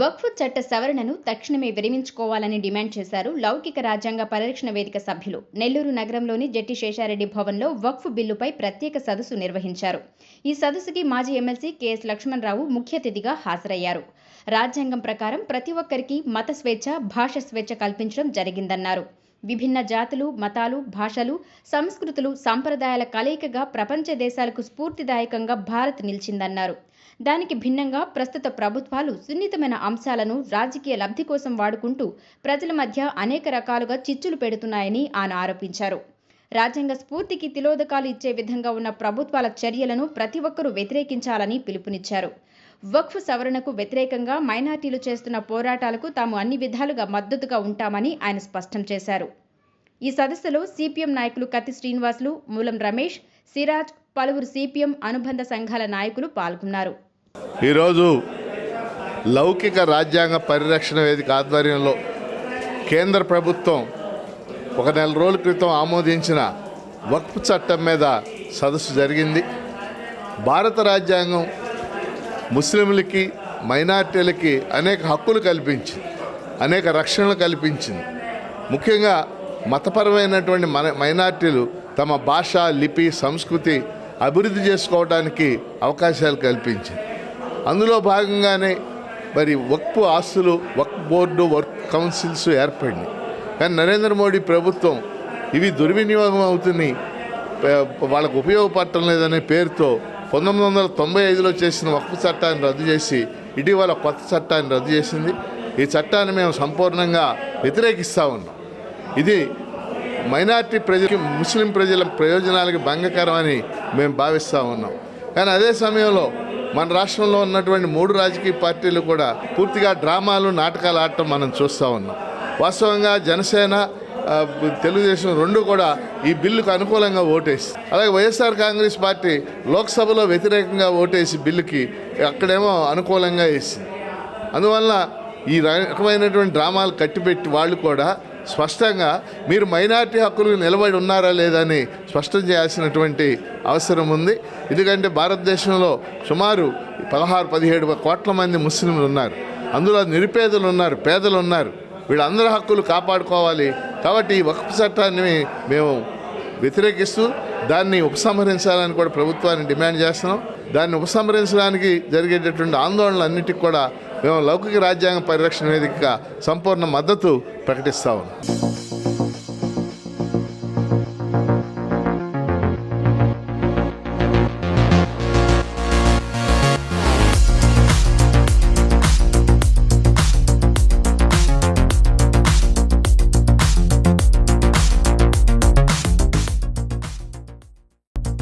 వక్ఫ్ చట్ట సవరణను తక్షణమే విరమించుకోవాలని డిమాండ్ చేశారు లౌకిక రాజ్యాంగ పరిరక్షణ వేదిక సభ్యులు. నెల్లూరు నగరంలోని జట్టి శేషారెడ్డి భవన్లో వక్ఫ్ బిల్లుపై ప్రత్యేక సదస్సు నిర్వహించారు. ఈ సదస్సుకి మాజీ ఎమ్మెల్సీ కెఎస్ లక్ష్మణరావు ముఖ్య అతిథిగా హాజరయ్యారు. రాజ్యాంగం ప్రకారం ప్రతి ఒక్కరికి మత స్వేచ్ఛ భాష స్వేచ్ఛ కల్పించడం జరిగిందన్నారు. విభిన్న జాతులు మతాలు భాషలు సంస్కృతులు సంప్రదాయాల కలయికగా ప్రపంచ దేశాలకు స్ఫూర్తిదాయకంగా భారత్ నిలిచిందన్నారు. దానికి భిన్నంగా ప్రస్తుత ప్రభుత్వాలు సున్నితమైన అంశాలను రాజకీయ లబ్ధి కోసం వాడుకుంటూ ప్రజల మధ్య అనేక రకాలుగా చిచ్చులు పెడుతున్నాయని ఆయన ఆరోపించారు. రాజ్యాంగ స్ఫూర్తికి తిలోదకాలు ఇచ్చే విధంగా ఉన్న ప్రభుత్వాల చర్యలను ప్రతి ఒక్కరూ వ్యతిరేకించాలని పిలుపునిచ్చారు. వక్ఫ్ సవరణకు వ్యతిరేకంగా మైనార్టీలు చేస్తున్న పోరాటాలకు తాము అన్ని విధాలుగా మద్దతుగా ఉంటామని ఆయన స్పష్టం చేశారు. ఈ సదస్సులో సిపిఎం నాయకులు కత్తి శ్రీనివాసులు మూలం రమేష్ సిరాజ్ పలువురు సిపిఎం అనుబంధ సంఘాల నాయకులు పాల్గొన్నారు. ఈరోజు లౌకిక రాజ్యాంగ పరిరక్షణ వేదిక ఆధ్వర్యంలో కేంద్ర ప్రభుత్వం ఒక నెల రోజుల క్రితం ఆమోదించిన వక్ఫ్ చట్టం మీద సదస్సు జరిగింది. భారత రాజ్యాంగం ముస్లింలకి మైనార్టీలకి అనేక హక్కులు కల్పించింది అనేక రక్షణలు కల్పించింది. ముఖ్యంగా మతపరమైనటువంటి మన మైనార్టీలు తమ భాష లిపి సంస్కృతి అభివృద్ధి చేసుకోవడానికి అవకాశాలు కల్పించింది అందులో భాగంగానే మరి వక్ఫ్ ఆస్తులు వక్ఫ్ బోర్డు వర్క్ కౌన్సిల్స్ ఏర్పడినాయి. కానీ నరేంద్ర మోడీ ప్రభుత్వం ఇవి దుర్వినియోగం అవుతున్నాయి. వాళ్ళకు ఉపయోగపడటం లేదనే పేరుతో పంతొమ్మిది వందల తొంభై ఐదులో చేసిన వక్ఫ్ చట్టాన్ని రద్దు చేసి ఇటీవల కొత్త చట్టాన్ని రద్దు చేసింది. ఈ చట్టాన్ని మేము సంపూర్ణంగా వ్యతిరేకిస్తూ ఉన్నాం. ఇది మైనార్టీ ప్రజలకి ముస్లిం ప్రజల ప్రయోజనాలకి భంగకరం అని మేము భావిస్తూ ఉన్నాం. కానీ అదే సమయంలో మన రాష్ట్రంలో ఉన్నటువంటి మూడు రాజకీయ పార్టీలు కూడా పూర్తిగా డ్రామాలు నాటకాలు ఆడటం మనం చూస్తూ ఉన్నాం. వాస్తవంగా జనసేన తెలుగుదేశం రెండు కూడా ఈ బిల్లుకు అనుకూలంగా ఓటేసి అలాగే వైఎస్ఆర్ కాంగ్రెస్ పార్టీ లోక్సభలో వ్యతిరేకంగా ఓటేసి బిల్లుకి అక్కడేమో అనుకూలంగా వేసింది. అందువల్ల ఈ రకమైనటువంటి డ్రామాలు కట్టిపెట్టి వాళ్ళు కూడా స్పష్టంగా మీరు మైనారిటీ హక్కులు నిలబడి ఉన్నారా లేదా అని స్పష్టం చేయాల్సినటువంటి అవసరం ఉంది. ఎందుకంటే భారతదేశంలో సుమారు పదహారు పదిహేడు కోట్ల మంది ముస్లింలు ఉన్నారు. అందులో నిరుపేదలు ఉన్నారు పేదలు ఉన్నారు. వీళ్ళందరి హక్కులు కాపాడుకోవాలి. కాబట్టి ఈ వక్ఫ్ చట్టాన్ని మేము వ్యతిరేకిస్తూ దాన్ని ఉపసంహరించాలని కూడా ప్రభుత్వాన్ని డిమాండ్ చేస్తున్నాం. దాన్ని ఉపసంహరించడానికి జరిగేటటువంటి ఆందోళనలన్నిటికీ కూడా మేము లౌకిక రాజ్యాంగ పరిరక్షణ వేదిక సంపూర్ణ మద్దతు ప్రకటిస్తా ఉన్నాం.